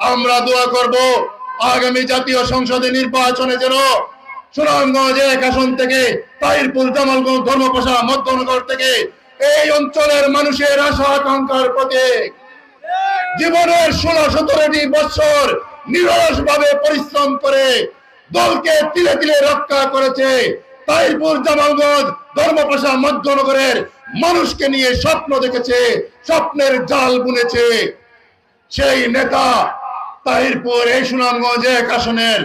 আমরা দোয়া করব, আগামী জাতীয় সংসদে নির্বাচনে যেন সুনামগঞ্জ এক আসন থেকে তাহিরপুর জামালগঞ্জ ধর্মপ্রসা মধ্যনগর থেকে এই অঞ্চলের মানুষের আশা আকাঙ্ক্ষার প্রতীক। জীবনের ষোলো সতেরোটি বছর নিরস ভাবে পরিশ্রম করে দলকে তিলে তিলে রক্ষা করেছে তাইরপুর জামালগঞ্জ ধর্মপ্রসা মধ্যনগরের মানুষকে নিয়ে স্বপ্ন দেখেছে, স্বপ্নের জাল বুনেছে। সেই নেতা তাহিরপুর এই সুনামগঞ্জ এক আসনের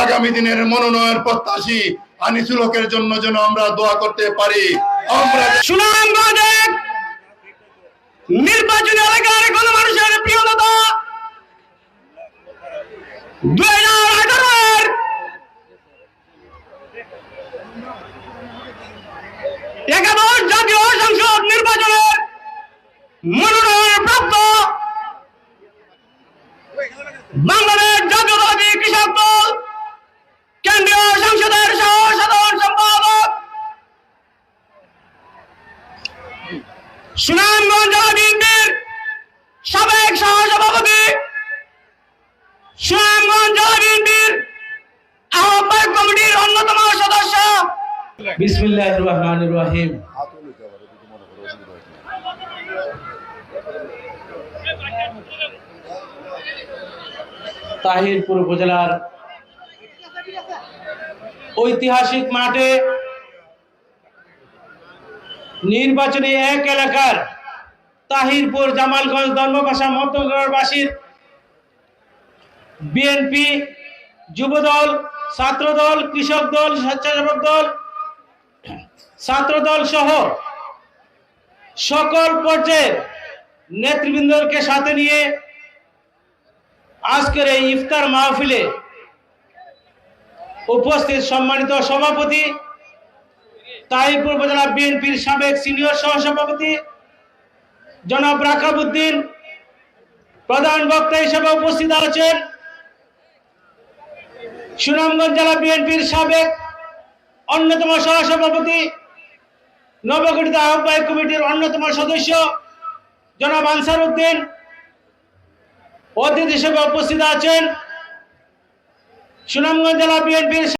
আগামী দিনের মনোনয়ন প্রত্যাশী আনিসুল হকের জন্য যেন আমরা দোয়া করতে পারি। আমরা সুনামগঞ্জ নির্বাচনী এলাকার কোন মানুষের প্রিয় নেতা দুই হাজার আঠারোর একাদশ জাতীয় সংসদ নির্বাচনের মনোনয়ন সুনামগঞ্জ বিএনপির সাবেক সহসভাপতি, সুনামগঞ্জ আহ্বায়ক কমিটির অন্যতম সদস্য। বিসমিল্লাহ রহমান রহিম। তাহিরপুর উপজেলার ঐতিহাসিক মাঠে নির্বাচনী এক এলাকার তাহিরপুর, জামালগঞ্জ, ধর্মপাশা, মধ্যগড়বাসীর বিএনপি যুবদল, ছাত্রদল, কৃষক দল, স্বেচ্ছাসেবক দল ছাত্রদল সহ সকল পর্যায়ের নেতৃবৃন্দকে সাথে নিয়ে আজকের এই ইফতার মাহফিলে উপস্থিত সম্মানিত সভাপতি তাহিরপুর উপজেলা বিএনপির সাবেক সিনিয়র সহসভাপতি জনাব রাকাবুদ্দিন প্রধান বক্তা হিসেবে উপস্থিত আছেন সুনামগঞ্জ জেলা বিএনপির সাবেক অন্যতম সহসভাপতি, নবগঠিত আহ্বায়ক কমিটির অন্যতম সদস্য জনাব আনসার উদ্দিন, অতিথি হিসেবে উপস্থিত আছেন সুনামগঞ্জ জেলা বিএনপির